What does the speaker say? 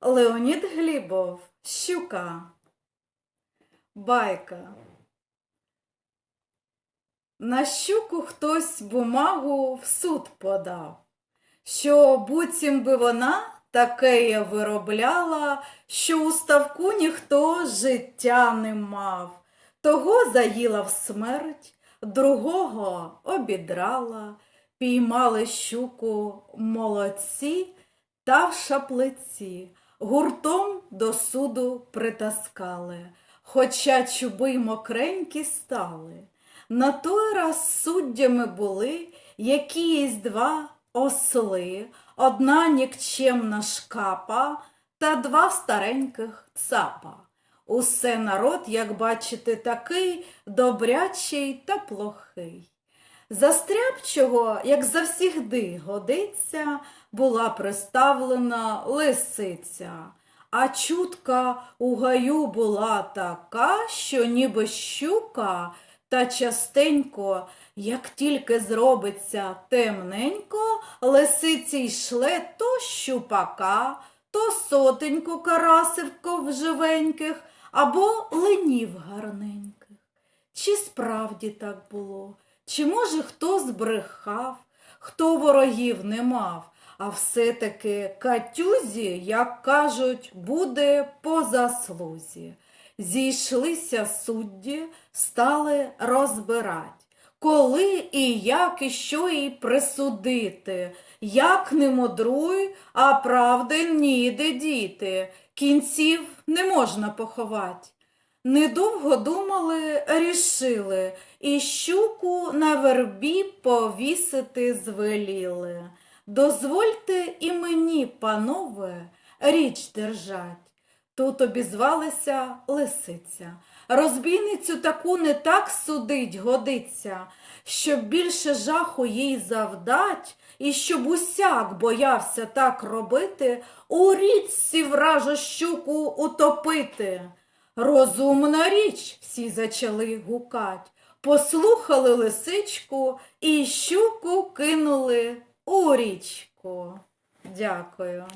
Леонід Глібов, Щука. Байка. На щуку хтось бумагу в суд подав, що буцім би вона такеє виробляла, що у ставку ніхто життя не мав. Того заїла в смерть, другого обідрала, піймали щуку молодці та в шаплиці, гуртом до суду притаскали, хоча чуби мокренькі стали. На той раз суддями були якісь два осли, одна нікчемна шкапа та два стареньких цапа. Усе народ, як бачите, такий добрячий та плохий. Застрябчого, як завсігди годиться, була приставлена лисиця, а чутка у гаю була така, що ніби щука, та частенько, як тільки зробиться темненько, лисиці йшле то щупака, то сотеньку карасивков живеньких або ленів гарненьких. Чи справді так було? Чи, може, хто збрехав, хто ворогів не мав, а все-таки катюзі, як кажуть, буде по заслузі. Зійшлися судді, стали розбирать, коли і як, і що їй присудити, як не мудруй, а правди ніде діти, кінців не можна поховать. Недовго думали, рішили, і щуку на вербі повісити звеліли. Дозвольте і мені, панове, річ держать. Тут обізвалася лисиця. Розбійницю таку не так судить годиться, щоб більше жаху їй завдать, і щоб усяк боявся так робити, у річці вражу щуку утопити. Розумна річ, всі зачали гукать, послухали лисичку і щуку кинули у річку. Дякую.